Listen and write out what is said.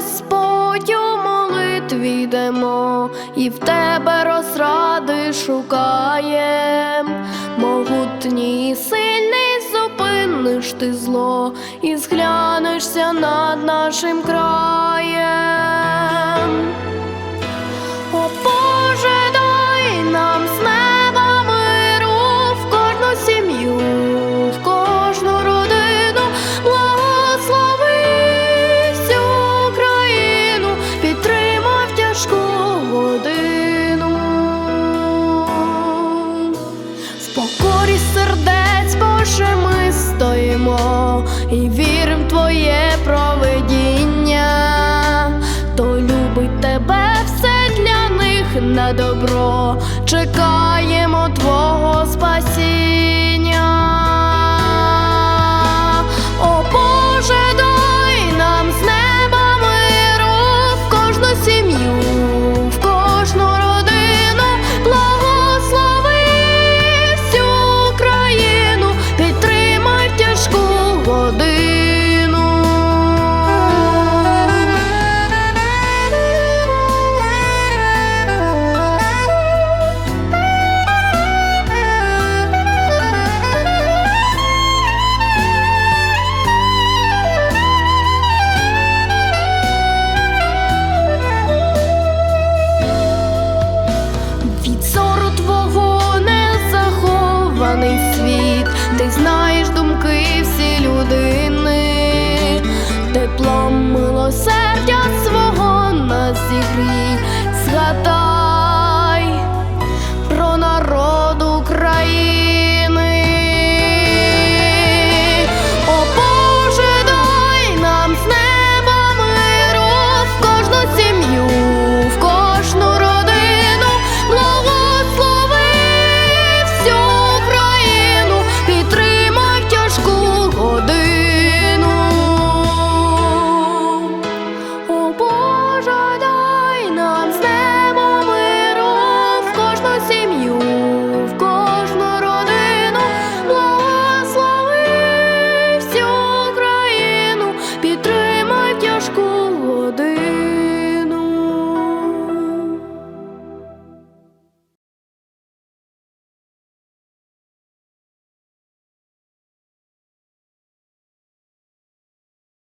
Господь, у молитві йдемо, і в тебе розради шукаєм. Могутній сильний зупиниш ти зло і зглянешся над нашим краєм. О сердець, Боже, ми стоїмо і вірим в Твоє провидіння, то любить тебе все для них на добро, чекаємо Твого спасіння.